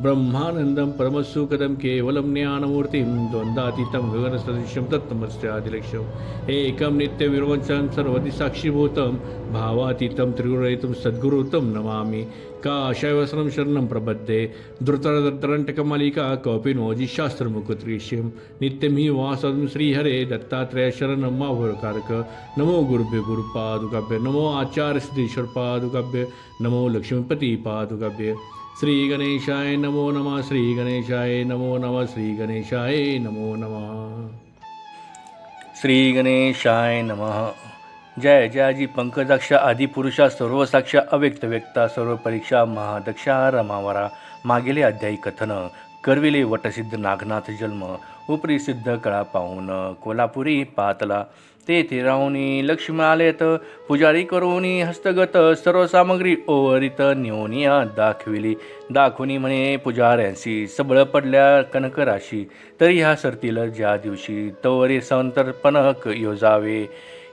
ब्रह्मानन्दं परमसुखदं केवलं ज्ञानमूर्तिं द्वन्द्वातीतं गगनसदृश्यं तत्तमस्यादिलक्ष्यम्। एकं नित्यविरवंचं सर्वदिसाक्षीभूतं भावातीतं त्रिगुणरहितं सद्गुरुतं नमामि। काशयवसनं शरणं प्रबद्धे धृतरदन्तरण्टकमालिका कौपिनोजि शास्त्रमुकुत्रीष्यं नित्यं हि वासं श्रीहरे दत्तात्रयशरणं माहुरकारक नमो गुरुभ्य गुरुपादुकाभ्य नमो आचार्य सिद्धेश्वर पादुकाभ्य नमो लक्ष्मीपती पादुकाभ्य श्री गणेशाय नमो नमः श्री गणेशाय नमो नमः श्री गणेशाय नमो नमः। श्री गणेशाय नमः। जय जयाजी पंकजाक्ष आदिपुरुषा सर्वसाक्ष अव्यक्त व्यक्ता सर्व परीक्षा महादक्षा रमावरा मागेले अध्यायी कथन करविले वटसिद्ध नागनाथ जन्म उपरी सिद्ध कळा पाहून कोल्हापुरी पातला तेथे राहुनी लक्ष्मी आलेत. पुजारी करोनी हस्तगत सर्व सामग्री ओवरित नेऊनी दाखविली. दाखवणी म्हणे पुजाऱ्यांशी सबळ पडल्या कनकराशी तरी ह्या सरतील ज्या दिवशी तवरे संतर्पणक योजावे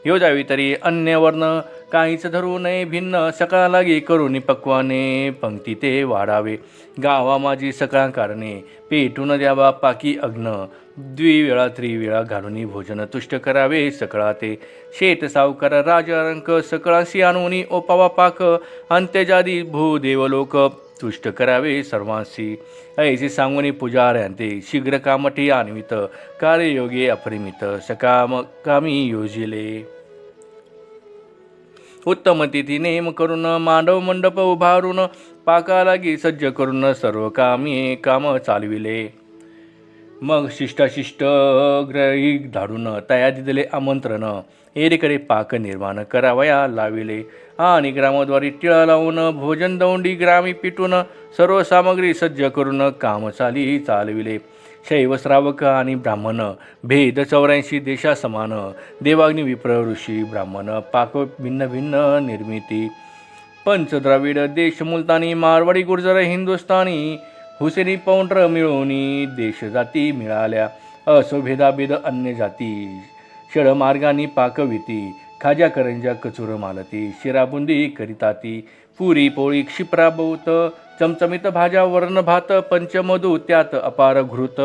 योजावी तरी अन्य वर्ण. काहीच धरू नये भिन्न. सकाळ लागे करून पक्वाने पंक्ती ते वाढावे. गावा माझी सकाळ कारणे. पेटून द्यावा पाकी अग्न. द्विवेळा त्रिवेळा घालून भोजन तुष्ट करावे सकळा ते. शेत सावकार राजरंक सकळाशी आणून ओपावा पाक. अंत्यजादी भूदेवलोक. तुष्ट करावे सर्वांशी ऐसे सांगून पुजाऱ्यांते शीघ्र कामठी आणवित कार्ययोगे अपरिमित सकाम कामी योजिले. उत्तम तिथी नेम करून मांडव मंडप उभारून पाकालागी सज्ज करून सर्व कामी काम चालविले. मग शिष्टाशिष्ट ग्रही धाडून तयारी दिले आमंत्रण. एरीकडे पाक निर्माण करावया लाविले आणि ग्रामद्वारी टिळा लावून भोजन दौंडी ग्रामी पिटून सर्व सामग्री सज्ज करून काम चाली चालविले शैव श्रावक आणि ब्राह्मण भेद चौऱ्याऐंशी देशासमान देवाग्नी विप्र ऋषी ब्राह्मण पाक भिन्न भिन्न निर्मिती पंचद्राविड देश मुलतानी मारवाडी गुर्जर हिंदुस्थानी हुसेनी पौंड्र मिळवणी देश जाती मिळाल्या असो भेदाभेद अन्य जाती षडमार्गाने पाकविती खाज्या करंजा कचुर मालती शिराबुंदी करिताती पुरी पोळी क्षिप्रा बहुत चमचमित भाज्या वर्ण भात पंचमधू त्यात अपार घृत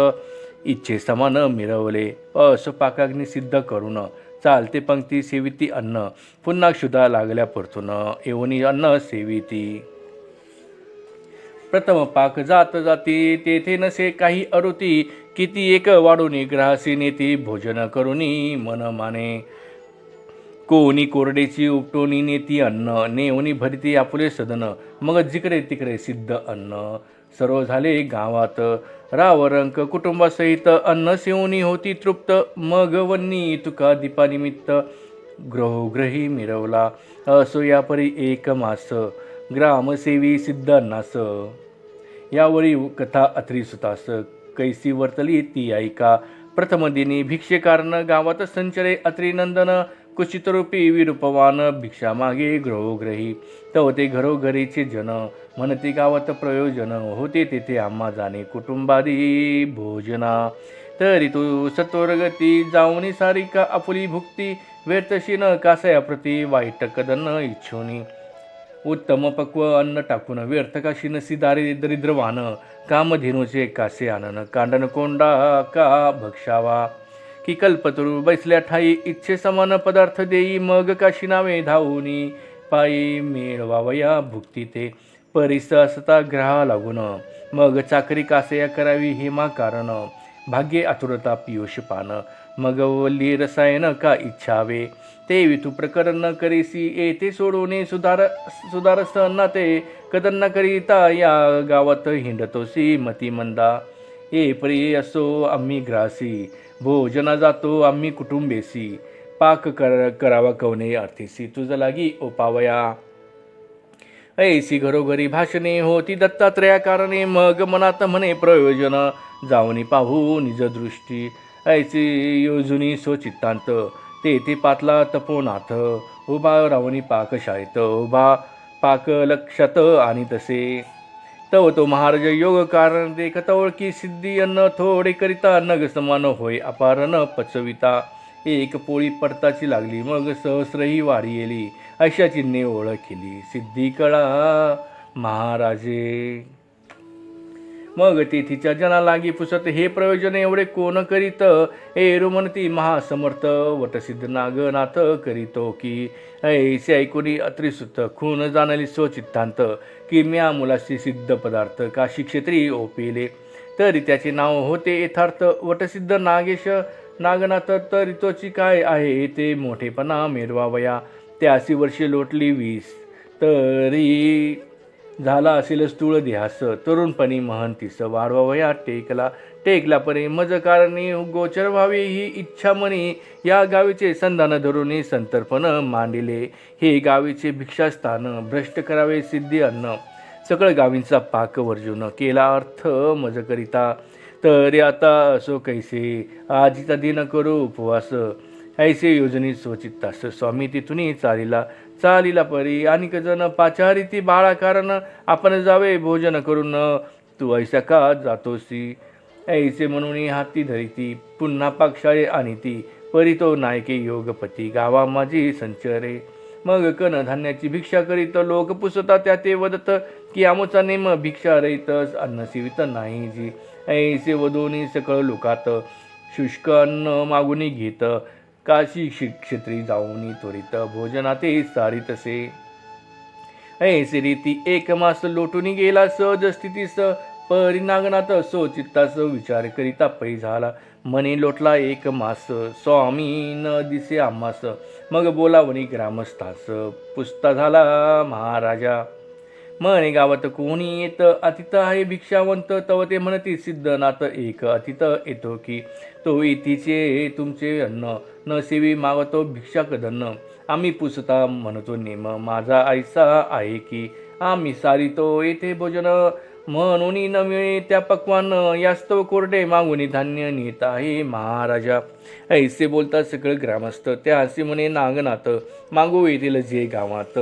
इच्छे समान मिरवले अस पाकाग्नी सिद्ध करून चालते पंक्ती सेविती अन्न पुन्हा क्षुधा लागल्या परतून येऊनी अन्न सेविती. प्रथम पाक जात जाती तेथे नसे काही अरुती किती एक वाढूनी ग्राहसी नेती भोजन करुनी मन माने. कोणी कोरडेची उपटोनी नेती अन्न नेवणी भरती आपले सदन मग जिकडे तिकडे सिद्ध अन्न. सर्व झाले गावात रावरंक कुटुंबासहित अन्न सेवनी होती तृप्त मग वन्नी तुका दीपानिमित्त ग्रहोग्रही मिरवला. असो यापरी एक मास ग्रामसेवी सिद्ध अन्नास यावरी कथा अत्रिसुतास. कैसी वर्तली ती ऐका. प्रथम दिनी गावात संचरे अत्रिनंदन कुचितरूपी विरूपवान भिक्षा मागे ग्रहोग्रही तव ते घरोघरीचे जन म्हणते गावात प्रयोजन होते तेथे आम्हा जाणे कुटुंबादी भोजना. तरी तू सत्वरगती जाऊनी सारिका आपुली भुक्ती व्यर्थशी न कासयाप्रती वाईट कदन इच्छुनी. उत्तम पक्व अन्न टाकून व्यर्थ काशी नसी दारी दरिद्रवान कामधेनूचे कासे आनन कांडन कोंडा का भक्षावा की कल्पतरू बैसल्या ठाई इच्छे समान पदार्थ देई मग काशी नावे धावूनी पायी मिळवावया भुक्ती ते परिस असता ग्रहा लागून मग चाकरी कासया करावी हेमा कारण भाग्ये आतुरता पियुष पान मग वल्ली रसायन का इच्छावे ते वितू प्रकरण करीसी येथे सोडवणे सुधार सुधारस ना ते कदन न करिता या गावात हिंडतोसी मती मंदा. ए प्रिय असो आम्ही ग्रासी भोजना जातो आम्ही कुटुंबेसी पाक कर करावा कवने अर्थीसी तुझं लागी ओपावया ऐसी घरोघरी भाषणे होती दत्तात्रया कारणे मग मनात म्हणे प्रयोजन जाऊनी पाहू निजदृष्टी ऐसी योजुनी ते तेथे पातला तपोनाथ उभा रावणी पाकशाळेत उभा पाक लक्षात आणि तसे. तव तो महाराज योग कारण देखत ओळखी सिद्धी अन्न थोडे करिता नग समान होय अपार न पचविता. एक पोळी पडताची लागली मग सहस्रही वाढी येली अशा चिन्हे ओळखली सिद्धी कळा महाराजे. मग तेथीच्या जना लागी पुसत हे प्रयोजन एवढे कोण करीत एरू म्हणती महासमर्थ वटसिद्ध नागनाथ करीतो की ऐसे ऐकुनी अत्रिसुत खून जाणली स्वचित्तांत की म्या मुलाशी सिद्ध पदार्थ काशी क्षेत्री ओपिले. तरी त्याचे नाव होते यथार्थ वटसिद्ध नागेश. नागनाथ तरितोची काय आहे ते मोठेपणा मेरवावया. त्यासी वर्षे लोटली वीस. तरी झाला असेल स्थूळ ध्यास तरुणपणी महंतीस वाढवावया टेकला. टेकला परी मज कारणी गोचर व्हावी ही इच्छा मनी. या गावीचे संधान धरून संतर्पण मांडिले. हे गावीचे भिक्षास्थान भ्रष्ट करावे सिद्धी अन्न. सकळ गावींचा पाक वर्जून केला अर्थ मज करिता तरी आता असो कैसे आजीचा दिन करू उपवास. ऐसे योजनी स्वचित्तास स्वामी तिथूनही चालिला. चालिला परी. आणिक जण पाचारी ती बाळा कारण आपण जावे भोजन करून. तू ऐसा का जातोसी? ऐसे म्हणून हाती धरिती पुन्हा पाकशाळे आणि ती. परी तो नायके योगपती. गावा माझी संचरे. मग कन धान्याची भिक्षा करीत. लोक पुसता त्या ते वदत की आमचा नेम भिक्षा रहितस अन्न सिवित नाही जी. ऐसे वधूनी सकळ लोकात. शुष्क अन्न मागुनी घेत. काशी क्षेत्री जाऊनी त्वरित भोजनाते सारितसे ऐसी रीती एक मास लोटून गेला सहज स्थितीस. परिनागनाथ सो चित्तास विचार करिता पै झाला. मनी लोटला एक मास. स्वामी न दिसे आम्हास. मग बोलावणी ग्रामस्थास. पुसता झाला महाराजा. म्हणे गावात कोणी येत अतिथ आहे भिक्षावंत तव ते म्हणती सिद्धनाथ एक अतिथ येतो की तो इतीचे तुमचे अन्न न सेवी मागतो भिक्षा कदन्न आम्ही पुसता म्हणतो नेम माझा ऐसा आहे की आम्ही सारितो येथे भोजन. म्हणून न मिळे त्या पक्वान यास्तव कोरडे मागुनी धान्य नेत आहे महाराजा. ऐसे बोलतात सगळं ग्रामस्थ त्या हसी म्हणे नागनाथ मागू येथील जे गावात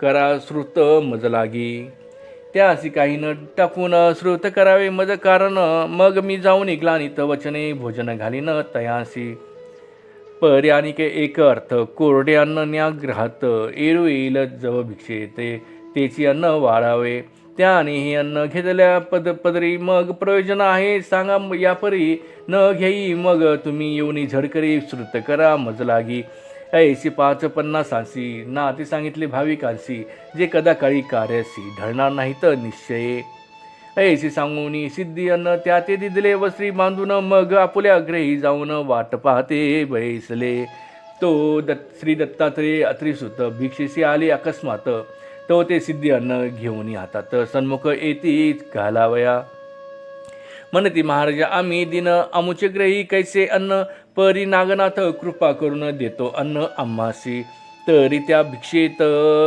करा श्रुत मज लागी. त्या अशी काही न टाकून श्रुत करावे मज कारण. मग मी जाऊन निघला आणि वचने भोजन घालीन तयासी. पर्यानिके एक अर्थ कोरडे अन्न न्याग्रहात एरू येईल जव भिक्षेते तेची अन्न वाढावे. त्याने हे अन्न घेतल्या पद पदरी मग प्रयोजन आहे सांगा यापरी. न घेई मग तुम्ही येऊन झडकरी श्रुत करा मज लागी. ऐशी पाच पन्नासांशी ना ते सांगितले आलसी जे कदा काळी कार्यासी ढळणार नाही तर निश्चये. ऐशी सांगून सिद्धी अन्न त्या ते दिदले वस्त्री बांधून मग आपुल्या अग्रेही जाऊन वाट पाहते बैसले. तो दत्त श्री दत्तात्रय अत्रिसुत भिक्षेशी आले अकस्मात. तो ते सिद्धी अन्न घेऊन हातात सन्मुख येतीच घालावया. म्हणती महाराजा आम्ही दिन आमुचे ग्रही कैसे अन्न परी नागनाथ कृपा करून देतो अन्न आम्हासी तरी त्या भिक्षेत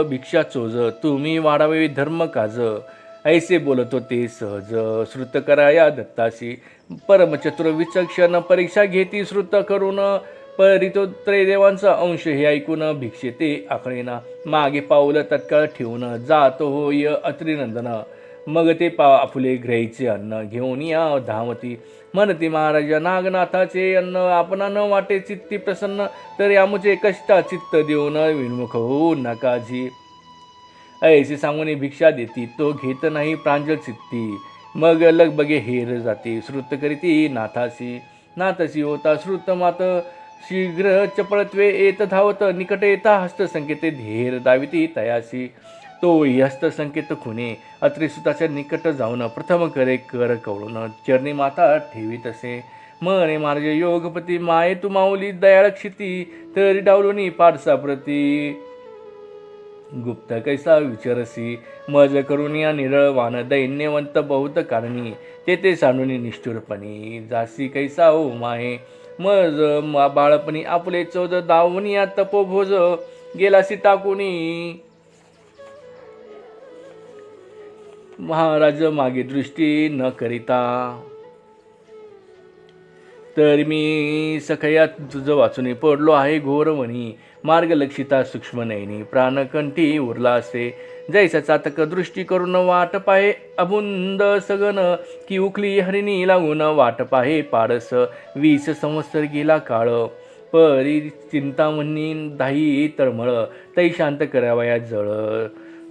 भिक्षा चोज तुम्ही वाढावे धर्म काज. ऐसे बोलत होते सहज श्रुत कराया दत्तासी परमचतुर विचक्षण परीक्षा घेती श्रुत करून. परितो त्रैदेवांचा अंश हे ऐकून भिक्षेते आखळेना मागे पाऊल तत्काळ ठेवून जातो होय अत्रिनंदन. मग ते पा फुले ग्रहीचे अन्न घेऊन या धावती. म्हणती महाराजा नागनाथाचे अन्न आपणा न वाटे चित्ती प्रसन्न तरी आमुचे कष्टा चित्त देऊन विन्मुख होऊ नकाजी ऐसे सांगून भिक्षा देती तो घेत नाही प्रांजल चित्ती. मग लगबगे हेर जाते श्रुत करीती नाथासी नाथशी होता श्रुत मात शीघ्र चपळत्वे येत धावत निकट येता हस्तसंकेते धेर दाविती तयासी तो हस्तसंकेत खुणे अत्रिसुताच्या निकट जाऊन प्रथम करे कर कवळून चरणी माता ठेवीत असे मने महाराज योगपती माये तू माऊली दयाळ क्षिती तरी डावलुनी पाडसा प्रती. गुप्त कैसा विचारसी मज करून या निरळवान दैन्यवंत बहुत कारणी तेथे सांडून निष्ठुरपणी जासी कैसा ओ माये मज बाळपणी आपले चोद दावून या तपोभोज गेलासी टाकूनी. महाराज मागे दृष्टी न करिता. तर मी सखयात तुझं वाचून पडलो आहे घोरवणी. मार्गलक्षिता सूक्ष्म नयनी प्राणकंठी उरला असे जैसा चातक दृष्टी करून वाट पाहे अबुंद सगन. की उखली हरिणी लागून वाट पाहे पारस. वीस संवत्सर गेला काळ. परी चिंतामणी दाही तळमळ. तै शांत करावया जळ.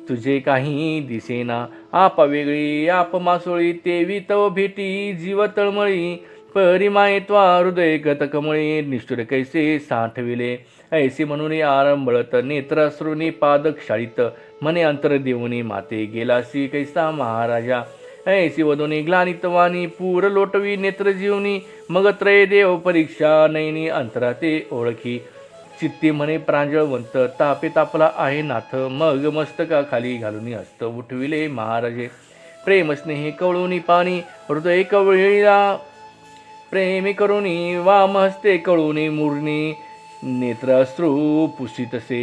तुझे काही दिसेना. आप वेगळी आप मासोळी तेवी तव भेटी जीव तळमळी. परिमाये त्वा हृदय गतकमळी निष्ठुर कैसे साठविले. ऐसे म्हणून आरंभळत नेत्राश्रुनी पादक शाळीत मने अंतर देऊनी माते गेलासी कैसा महाराजा. ऐसी वधुनी ग्लानित वाणी पूर लोटवी नेत्र जीवनी. मग त्रय देव परीक्षा नैनी अंतराते ओळखी. चित्ते म्हणे प्रांजळवंत तापे तापला आहे नाथ मग मस्तका खाली घालून हस्त उठविले महाराजे. प्रेम स्नेही कवळूनी पाणी हृदय कवळीला प्रेमी करुणी वाम हस्ते कळूनी मुरणी नेत्राश्रू पुसितसे.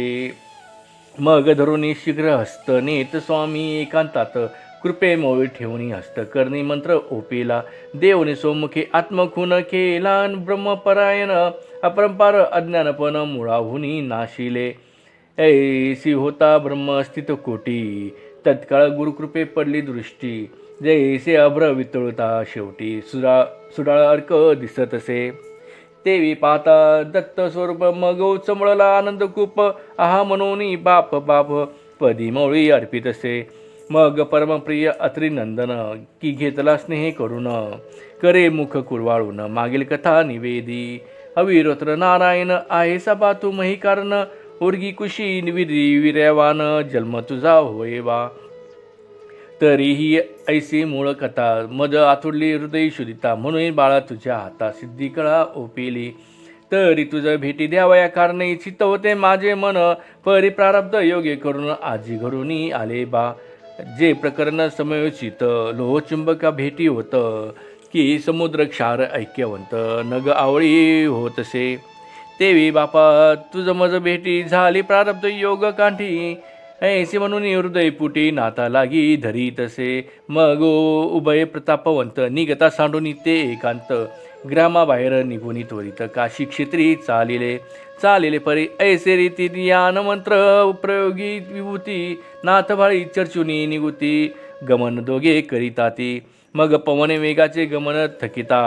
मग धरुणी शीघ्र हस्त नेत स्वामी एकांतात कृपे मोवी ठेवणी हस्तकर्णी मंत्र ओपेला. देवने सोमुखे आत्मखून केला ब्रह्मपरायण. अपरंपार अज्ञानपण मुळाहुनी नाशिले. ऐसी होता ब्रह्मस्थित कोटी. तत्काळ गुरुकृपे पडली दृष्टी. जैसे अभ्र वितळता शेवटी सुरा सुडाळ अर्क दिसत असे देवी पाहता दत्त स्वरूप मग चमळला आनंद खूप आहा म्हणून बाप बाप पदी मौळी अर्पित असे मग परमप्रिय अत्रिनंदन की घेतला स्नेह करून करे मुख कुरवाळून मागील कथा निवेदी. अविरोत्र नारायण आहे सभा तू मही कारण उर्गी कुशी विरी विर्यावान जन्म तुझा होय वा तरीही ऐसी मूळ कथा मद आतुडली हृदय शुदिता म्हणून बाळा तुझ्या हाता सिद्धी कळा ओपेली. तरी तुझं भेटी द्यावया कारणे चित्त होते माझे मन परिप्रारब्ध योग्य करून आजी घरून आले बा. जे प्रकरण समयोचित लोहचुंबका भेटी होत की समुद्र क्षार ऐक्यवंत नग आवळी होतसे. देवी बापा तुझं मज भेटी झाली प्रारब्ध योग कांठी. ऐसे म्हणून हृदय पुटी नाता लागी धरी तसे. मग उभय प्रतापवंत निगता सांडून ते एकांत. ग्रामाबाहेर निघून त्वरित काशी क्षेत्री चालिले. चालेले परी ऐसे रीती ज्ञान मंत्र प्रयोगी विभूती नाथभाळी चर्चुनी निगुती गमन दोघे करिताती मग पवन वेगाचे गमन थकिता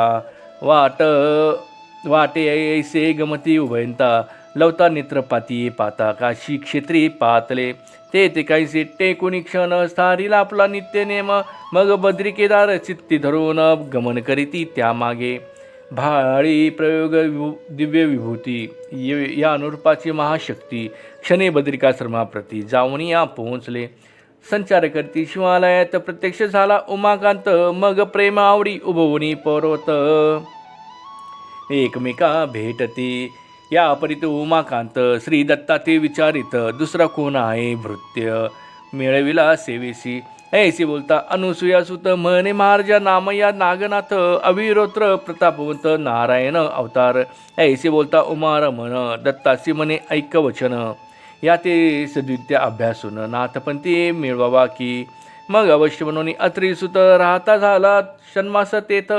वाट वाटे ऐसे गमती उभयंता लवता नेत्रपाती पाता काशी क्षेत्री पातले ते ते काहीसे टेकुनी क्षण स्थारीला आपला नित्य नेम मग बद्री केदार चित्ती धरून गमन करीती त्यामागे. भाळी प्रयोग विभू दिव्य विभूती या अनुरूपाची महाशक्ती क्षणे बद्रिकाश्रमाप्रती जाऊन या पोहोचले. संचार करती शिवालयात प्रत्यक्ष झाला उमाकांत मग प्रेम आवडी उभवणी पर्वत. एकमेका भेटती या परित उमाकांत श्री दत्ता ते विचारित दुसरा कोण आहे? भृत्य. मिळविला सेवेसी ऐसी बोलता अनुसूया सुत म्हणे महाराजा नाम या नागनाथ अविरोत्र प्रतापवंत नारायण अवतार. ऐसे बोलता उमारमण दत्तासी म्हणे ऐकवचन. या ते सद्विद्या अभ्यासून नाथपंथी मिळवावा की मग अवश्य म्हणून अत्रिसुत राहता झाला षण्मास तेथ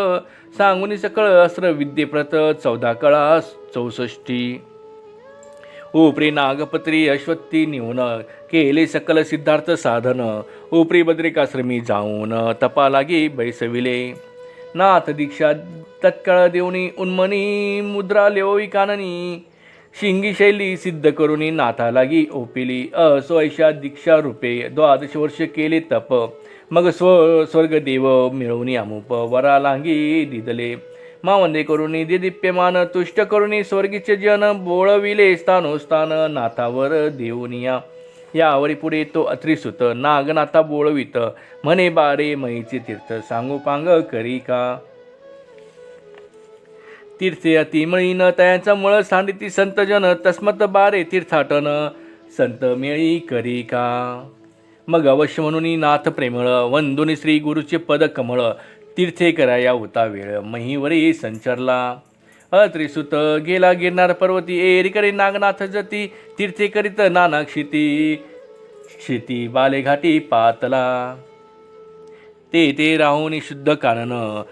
सांगून सकळ अस्त्र विद्येप्रत चौदा कळा चौसष्टी. उपरी नागपत्री अश्वत्थी निवून केले सकल सिद्धार्थ साधन उपरी बद्रिकाश्रमी जाऊन तपालागी बैसविले. नाथ दीक्षा तत्काळ देऊनी उन्मनी मुद्रा लेवई काननी शिंगी शैली सिद्ध करुनी नाथा लागी ओपिली. असो ऐशा दीक्षा रूपे द्वादश वर्ष केले तप मग स्व स्वर्गदेव मिळवणी अमुप वरा लांगी दिदले. मावंदे करुणी दिदीप्यमान तुष्ट करुणी स्वर्गीचे जन बोळविले स्थानोस्थान नाथावर देऊनिया यावरी पुढे तो अत्रिसुत नागनाथा बोळवित म्हणे बारे मईचे तीर्थ सांगू पांग करी का तीर्थे अतिमळीन तयांचा मळ सांडिती संतजन तस्मत बारे तीर्थाटन संत मेळी करी का मग अवश्य म्हणून नाथ प्रेमळ वंदुनी श्री गुरुचे पद कमळ तीर्थे कराया होता वेळ. महीवरी संचरला. अत्रिसुत गेला गिरणार पर्वती एरिकडे नागनाथ जती तीर्थे करीत नाना क्षिती क्षिती बालेघाटी पातला. ते ते राहून शुद्ध कानन.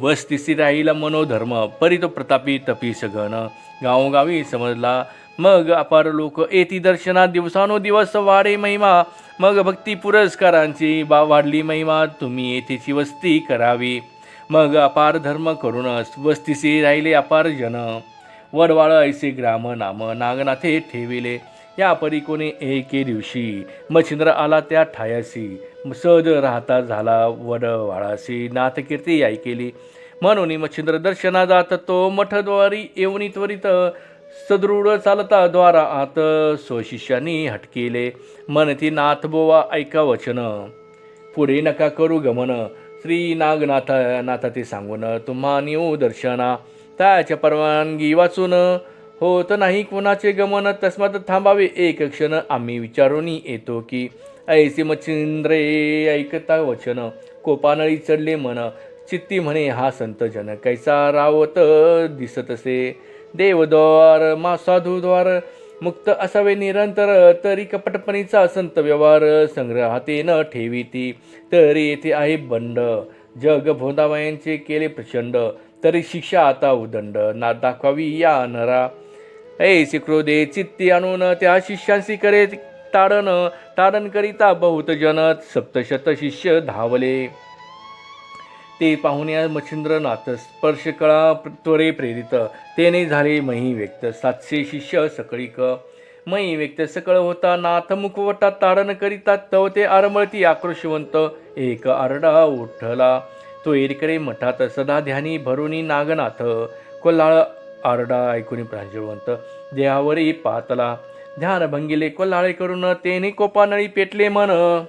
वस्तिसी राहिला मनोधर्म परितो प्रतापी तपी सगन गावोगावी समजला मग अपार लोक येती दर्शनात दिवसानुदिवस वाढे महिमा. मग भक्ती पुरस्कारांची बा वाढली महिमा. तुम्ही येथेची वस्ती करावी. मग अपार धर्म करून वस्तीसी राहिले अपार जन. वडवाळ ऐसे ग्राम नाम नागनाथे ठेविले. या परी कोणी एके दिवशी मच्छिंद्र आला त्या ठायासी. सहज राहता झाला वडवाळासी. नाथकीर्ती ऐकेली. म्हणून मच्छिंद्र दर्शना जात तो मठद्वारी येऊनी त्वरित सदृढ चालता द्वारा आत स्वशिष्यानी हटकेले. म्हणती नाथ बोवा ऐका वचन. पुढे नका करू गमन. श्री नागनाथ नाथा ते सांगून तुम्हा नेऊ दर्शना. त्याच्या परवानगी वाचून होत नाही कोणाचे गमन. तस्मात थांबावे एक क्षण. आम्ही विचारून येतो की ऐसे मच्छिंद्रे ऐकता वचन. कोपानळी चढले मन. चित्ती म्हणे हा संत जन कैसा रावत दिसतसे. देवद्वार मा साधुद्वार मुक्त असावे निरंतर तरी कपटपणीचा संत व्यवहार संग्रहाते न ठेविती तरी येथे आहे बंड. जग भोंदावयांचे केले प्रचंड तरी शिक्षा आता उदंड. ना दाखवावी या नरा. ऐसे क्रोधे चित्ती आणून त्या शिष्यांशी करे ताडण ताडण करिता बहुत जन सप्तशत शिष्य धावले. ते पाहुण्या मच्छिंद्रनाथ स्पर्श कळा त्वरे प्रेरित. तेने झाले मही व्यक्त. सातशे शिष्य सकळीक. मही व्यक्त. सकळ होता नाथ मुखवटा तारण करिता. तव ते आरमळती आक्रोशवंत. एक आरडा उठला. तो एरकडे मठात सदा ध्यानी भरुनी नागनाथ. कोल्हाळ आरडा ऐकून प्रांजळवंत. देहावरी पातला. ध्यान भंगिले कोल्हाळे करून. तेने कोपानळी पेटले मन.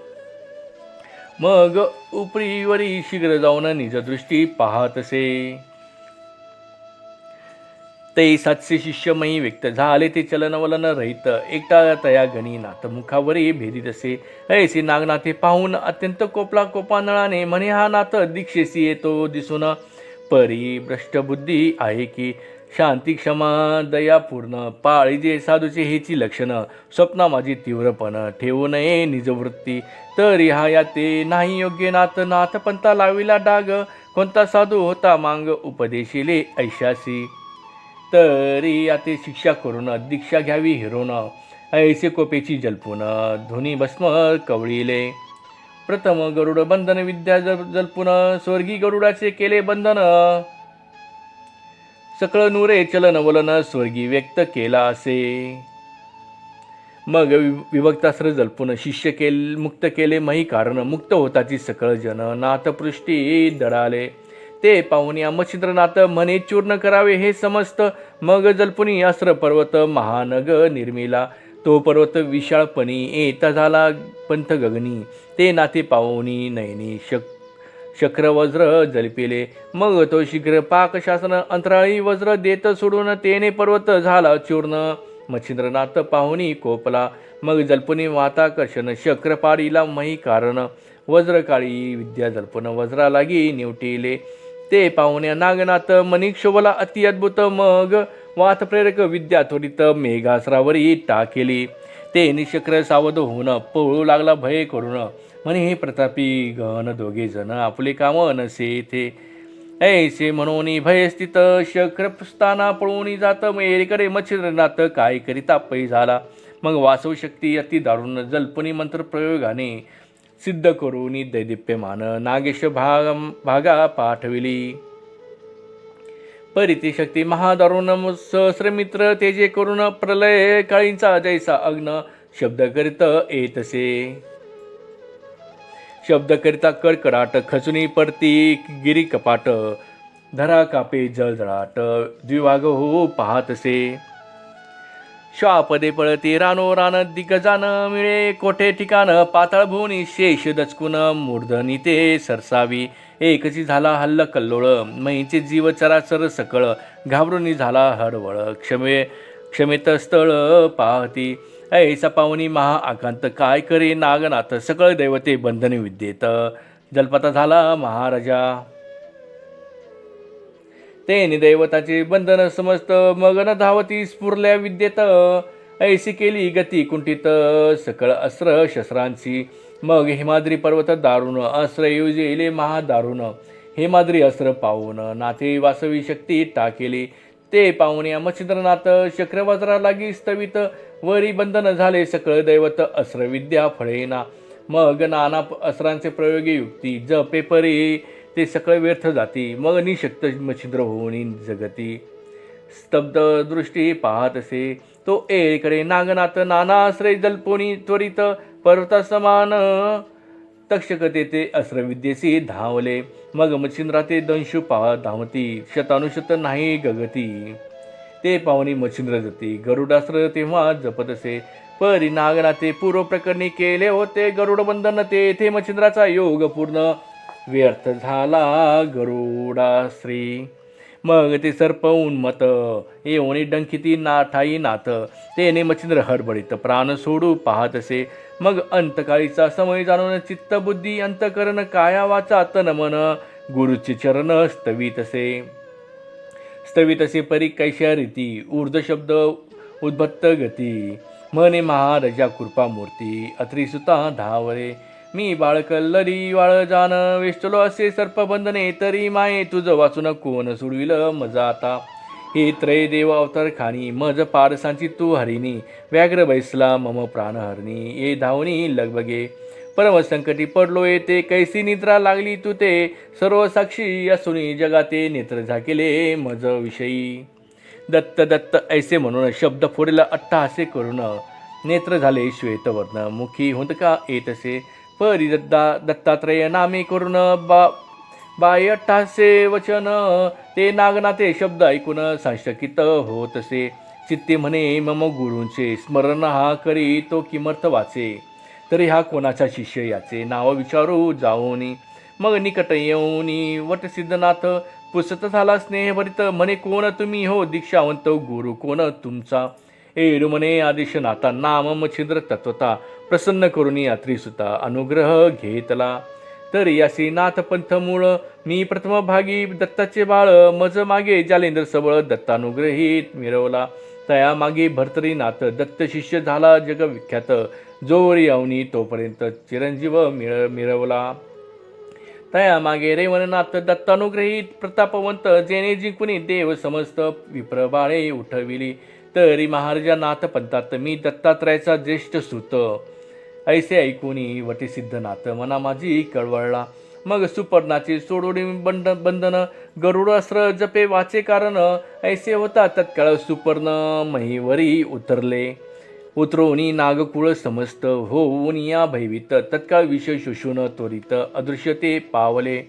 मग उपरीवरी शीघ्र जाऊन निजदृष्टी पाहतसे. ते सातशे शिष्यमयी व्यक्त झाले ते चलनवलन रहित एकटा तया गणी नाथमुखावरही भेदित असे ऐसे नागनाथे पाहून अत्यंत कोपला कोपानळाने म्हणे हा नाथ दीक्षेसी येतो दिसून. परी भ्रष्टबुद्धी आहे की शांती क्षमा दया पूर्ण. पाळीजे साधूचे हेची लक्षणं. स्वप्ना माझी तीव्रपण ठेवू नये निजवृत्ती. तरी हा या ते नाही योग्य नाथ नाथ पंथा लाविला डाग. कोणता साधू होता मांग उपदेशिले ऐशासी. तरी याते शिक्षा करून दीक्षा घ्यावी हिरोन. ऐसे कोपेची जल्पून. धुनी भस्म कवळीले. प्रथम गरुड बंधन विद्या जल जल्पून. स्वर्गी गरुडाचे केले बंधन. सकळ नुरे चलन वलन स्वर्गी व्यक्त केला असे मग वि- विभक्तास्त्र जल्पून शिष्य केल मुक्त केले मही कारण मुक्त होताची सकळ जन नाथपृष्टी दडाले. ते पाहुण्या मच्छिंद्रनाथ म्हणे चूर्ण करावे हे समस्त. मग जल्पुनी अस्त्र पर्वत महानग निर्मिला. तो पर्वत विशाळपणी येता झाला पंथ गगनी ते नाते पाहुणी नयनी शक शक्रवज्र जलपिले. मग तो शीघ्र पाकशासन अंतराळी वज्र देत सोडून तेने पर्वत झाला चूर्ण. मच्छिंद्रनाथ पाहुणी कोपला. मग जल्पुनी वाताकर्षण शक्रपाडीला मही कारण. वज्रकाळी विद्या जल्पन वज्रा लागी निवटिले. ते पाहुण्या नागनाथ मनिक शोभला अति अद्भुत मग. वात प्रेरक विद्या त्वरित मेघासरावरी टाकेली. ते निशक्र सावध होऊन पळू लागला भय करून. म्हणे हे प्रतापी गहन दोघे जण आपले काम नसे ते ऐसे म्हणून भयस्थित शक्रस्ताना पळून जात. मेरीकडे मच्छिंद्रनाथ काय करिता पै झाला. मग वासव शक्ती अति दारुण जल्पनी मंत्र प्रयोगाने सिद्ध करून दैदिप्यमान नागेश भाग भागा पाठविली. परिती शक्ती महादारुण सहस्रमित्र तेजे करून प्रलय काळींचा जैसा अग्न. शब्द करीत येतसे शब्द करिता कडकडाट खचुनी पडती गिरी कपाट. धरा कापे जळजळाट द्विवाग हो पाहतसे. श्वापदे पळती रानो रान दिग्गजान मिळे. कोठे ठिकाण पाताळ भुवनी शेष दचकून मूर्धनी ते सरसावी. एकची झाला हल्ल कल्लोळ मैचे जीव चराचर सकळ घाबरूनी झाला हडवळ क्षमे क्षमेत स्थळ पाहती. ऐसा पाहुणी महा आकांत काय करे नागनाथ सकळ दैवते बंधन विद्येत. जलपता झाला महाराजा. ते दैवताचे बंधन समस्त मगन धावती स्फुरल्या विद्येत. ऐसी केली गती कुंठित सकळ अस्त्र शस्त्रांची. मग हेमाद्री पर्वत दारुण अस्त्र महा महादारुण. हेमाद्री अस्त्र पाहून नाथे वासवी शक्ती टाकेली. ते पाहुण्या मच्छिंद्रनाथ चक्रवज्रा लागी स्तवित वरी बंधन झाले सकळ दैवत अस्त्रविद्या फळेना. मग नाना अस्त्रांचे प्रयोगी युक्ती जपे परी. ते सकळ व्यर्थ जाती. मग निशक्त मच्छिंद्र होऊन जगती. स्तब्ध दृष्टी पाहत असे. तो एकडे नागनाथ नाना आश्रय जल्पोनी त्वरित. पर्वतासमान. तक्षक तेथे अस्त्रविद्येसी धावले. मग मच्छिंद्रा ते दंशु पाव धावती. शतानुशत नाही गगती. ते पाहुणी मच्छिंद्र जती. गरुडास्त्र तेव्हा जपत असे. परी नागनाथे पूर्व प्रकरणी केले होते. गरुड बंधन तेथे मच्छिंद्राचा योग पूर्ण. व्यर्थ झाला गरुडाश्री मग ते सर्प उन्मत ओणी डंकिती ना ठाई नाथ तेने मच्छिंद्र हडबडीत प्राण सोडू पाहत असे मग अंतकाळीचा समय जाणून चित्त बुद्धी अंतकरण काया वाचा तन मन. गुरुचे चरण स्तवित असे स्तवित असे परी कैशा रीती ऊर्ध शब्द उद्भत्त गती. म्हणे महाराजा कृपामूर्ती अत्रिसुता धावरे. मी बाळकल्लरी वाळ जाण वेष्टलो असे सर्प बंधने तरी माये तुझं वाचून कोण सोडविल मज आता? हे त्रय देव अवतार खाणी मज पारसांची तू हरिणी. व्याघ्र बैसला मम प्राणहरणी. ये धावणी लगबगे परम संकटी पडलो येते कैसी निद्रा लागली तू ते? सर्व साक्षी असून जगाते नेत्र झाकेले मज विषयी. दत्त दत्त ऐसे म्हणून शब्द फोडेल अट्टहासे करून नेत्र झाले श्वेतवर्ण मुखी हुंदका येतसे परी दत्ता दत्तात्रय नामे करून बा बाय अट्टहासे वचन ते नागनाथे शब्द ऐकून संशकित होतसे. चित्ते म्हणे मम गुरूंचे स्मरण हा करी तो किमर्थ वाचे. तरी हा कोणाचा शिष्य याचे नाव विचारू जाऊनी. मग निकट येऊन वट सिद्धनाथ पुसत झाला स्नेहभरित म्हणे कोण तुम्ही? हो दीक्षावंत गुरु कोण तुमचा? एरु म्हणे आदिशनाथा नाम मच्छिंद्र तत्वता. प्रसन्न करुणी यात्रीसुता अनुग्रह घेतला. तर यासी नाथ मूळ मी प्रथम भागी दत्ताचे बाळ मज मागे जालेंद्र सबळ दत्तानुग्रहीत मिरवला. तया मागे भर्तरीनाथ दत्त शिष्य झाला जगविख्यात. जोवरी अवनी तोपर्यंत चिरंजीव मिळ मिरवला. तया मागे रेवननाथ दत्तानुग्रहीत प्रतापवंत जेणे जिंकुनी देव समस्त विप्रबाळे उठविली. तरी महाराजा नाथपंतात मी दत्तात्रयाचा ज्येष्ठ सुत. ऐसे ऐकूनी वटीसिद्धनाथ मना माझी कळवळला. मग सुपर्णाची सोडोडी बंड बंधन गरुडास्त्र जपे वाचे कारण ऐसे होता तत्काळ सुपर्ण महिवरी उतरले. उतरवणी नागकुळ समस्त होऊन या भयवित तत्काळ विष शोषून त्वरित अदृश्य ते पावले.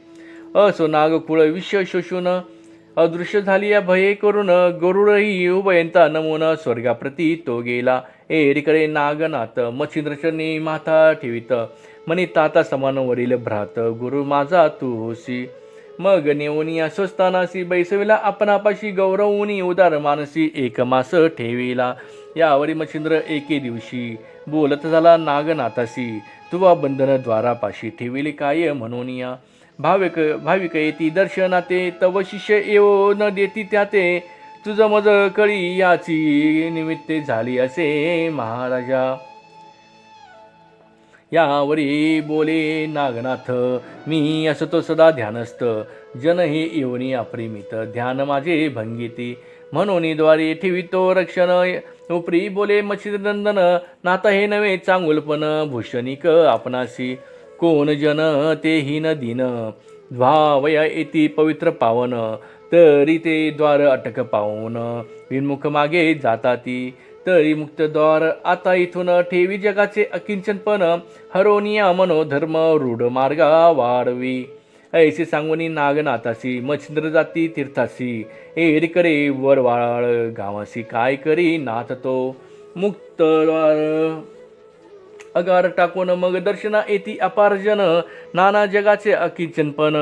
असो नागकुळ विष शोषून अदृश्य झाली या भये करून गरुडही उभयंता नमून स्वर्गाप्रती तो गेला. एरीकडे नागनाथ मच्छिंद्रचरणी माथा ठेवित. म्हणे ताता समान वरील भ्रात गुरु माझा तू होसी मग नेऊनी अस्वस्थानासी बैसविला आपणापाशी गौरवनी उदार मानसी एक मास ठेविला. यावरी मच्छिंद्र एके दिवशी बोलत झाला नागनाथासी तुवा बंधन द्वारापाशी ठेविले काय म्हणून या भाविक भाविक येती दर्शनाते तव शिष्य येऊ न देती त्याते. तुझं मज कळी याची निमित्ते झाली असे महाराजा. यावरी बोले नागनाथ मी असतो सदा ध्यानस्थ. जन हे येऊनी अप्रिमित ध्यान माझे भंगिती. म्हणून द्वारे ठेवितो रक्षण. उपरी बोले मच्छिंद्रनंदन नाता हे नव्हे चांगुलपण भूषणिक आपणासी कोण जन ते हीन दिन. द्वावया येती पवित्र पावन. तरी ते द्वार अटक पाहून विनमुख मागे जाताती तरी मुक्त द्वार आता इथून ठेवी जगाचे अकिंचनपण हरोनिया मनोधर्म रूढ मार्गा वाढवी. ऐसे सांगूनी नागनाथासी मच्छिंद्र जाती तीर्थासी एरीकडे वरवाळ गावासी काय करी नाथ तो. मुक्त द्वार. अगार टाकून मग दर्शना येती अपार्जन. नाना जगाचे अकिंचनपण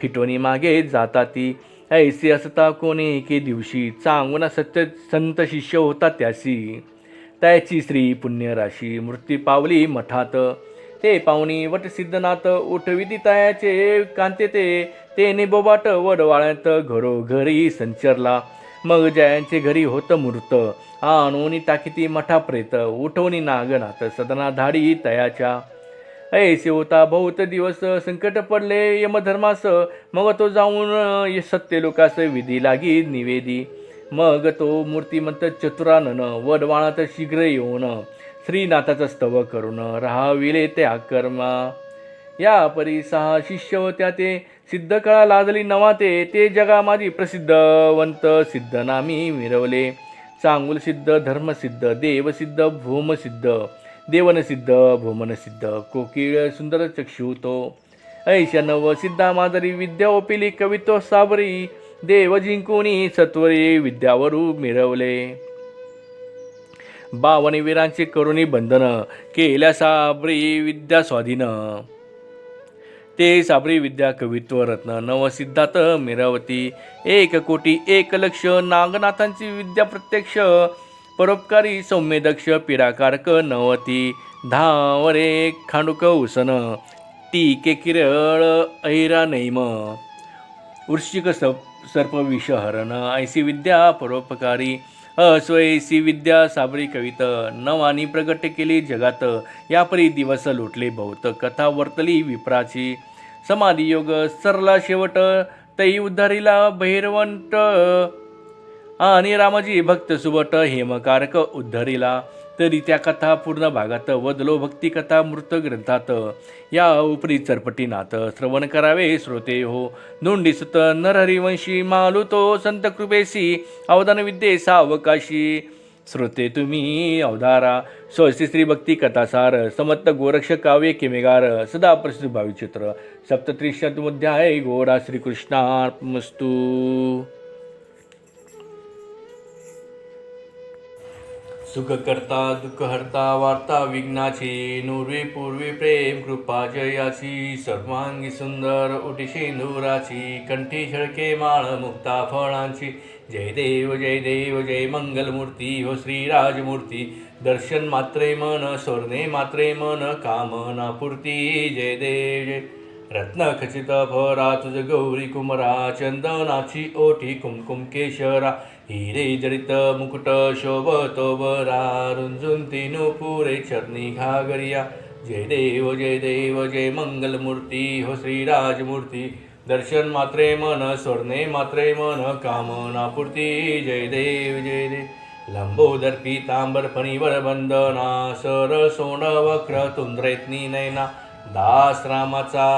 फिटोनी मागे जाताती ऐसे असता कोणी एके दिवशी चांगुना सत्य संत शिष्य होता त्यासी. त्याची श्री पुण्यराशी मृत्यू पावली मठात. ते पाहुणी वटसिद्धनाथ उठविती तयाचे कांते ते. तेने बोबाट वडवाळ्यात घरोघरी संचरला. मग जयांचे घरी होत मूर्त. आणून टाकीती मठा प्रेत उठवणी नागनाथ सदना धाडी तयाच्या. ऐसे होता बहुत दिवस संकट पडले यमधर्मास मग तो जाऊन सत्य लोकास विधी लागी निवेदी. मग तो मूर्तिमंत चतुरानन वडवाणात शीघ्र येऊन श्रीनाथाचं स्तव करून राहाविले त्या कर्मा. या परी सहा शिष्य होत्या ते. सिद्ध कळा लादली नवा ते. ते जगामादी प्रसिद्धवंत सिद्ध नामी मिरवले. चांगुल सिद्ध धर्मसिद्ध देवसिद्ध भूमसिद्ध देवनसिद्ध भूमनसिद्ध कोकिळ सुंदर चक्षु तो ऐशा नव सिद्धा माधरी विद्या ओपिली कवित्व साबरी देव जिंकुनी सत्वरी विद्यावरू मिरवले. बावन वीरांचे करुणी बंधन केल्या साबरी विद्या स्वाधीन. ते साबरी विद्या कवित्व रत्न नवसिद्धात मिरवती. एक कोटी एक लक्ष नागनाथांची विद्या प्रत्यक्ष परोपकारी सौम्यदक्ष पिराकारक नवती. धावरे खांडुक उसन के किरळ ऐरा नैम. वृश्चिक सप सर्प विषहरण. ऐसी विद्या परोपकारी. अस्वयसी विद्या साबरी कवित. नवानी प्रगट केली जगात. यापरी दिवस लुटले बहुत. कथा वर्तली विप्राची. समाधी योग सरला शेवट. तई उद्धारीला भैरवंत आणि रामाजी भक्त सुबट हेमकारक उद्धरीला. तरी त्या कथा पूर्ण भागात वदलो भक्तिकथा मृत ग्रंथात. या उपरी चरपटीनाथ श्रवण करावे श्रोते हो. नोंदी सुत नरहरिवंशी मालुतो संत कृपेशी अवदान विद्ये सावकाशी. श्रोते तुम्ही अवधारा स्वस्ती श्री भक्ती कथासार समत्त गोरक्ष काव्य किमेगार सदा प्रसिद्ध भाविचित्र आहे गोरा श्रीकृष्णार्पमस्तू. सुख करता दुःख हरता वार्ता विघ्नाची नुर्वी पूर्वी प्रेम कृपा जयाची सर्वांगी सुंदर ओटी नूराची कंठी झळके माळ मुक्ता फळांची. जय देव जय देव जय मंगलमूर्ती हो श्रीराजमूर्ती दर्शन मात्रे मन स्वर्णे मात्रे मन कामना पूर्ती. जय देव जय. रत्न खचित भरा तुझ गौरी कुमरा चंदनाची ओठी कुमकुम केशरा. हिरे जडित मुकुट शोभतो बरा रुंजुंती तिनु पुरे चरणी घागरिया। जय देव जय देव जय मंगलमूर्ती हो श्रीराजमूर्ती। दर्शन मात्रे मन स्वर्णे मात्रे मन कामना पूर्ती। जय देव जय देव लंबोदर पीतांबर फणीवर बंदना सर सोंड वक्र तुंद्रेतनी नैना। दास रामाचा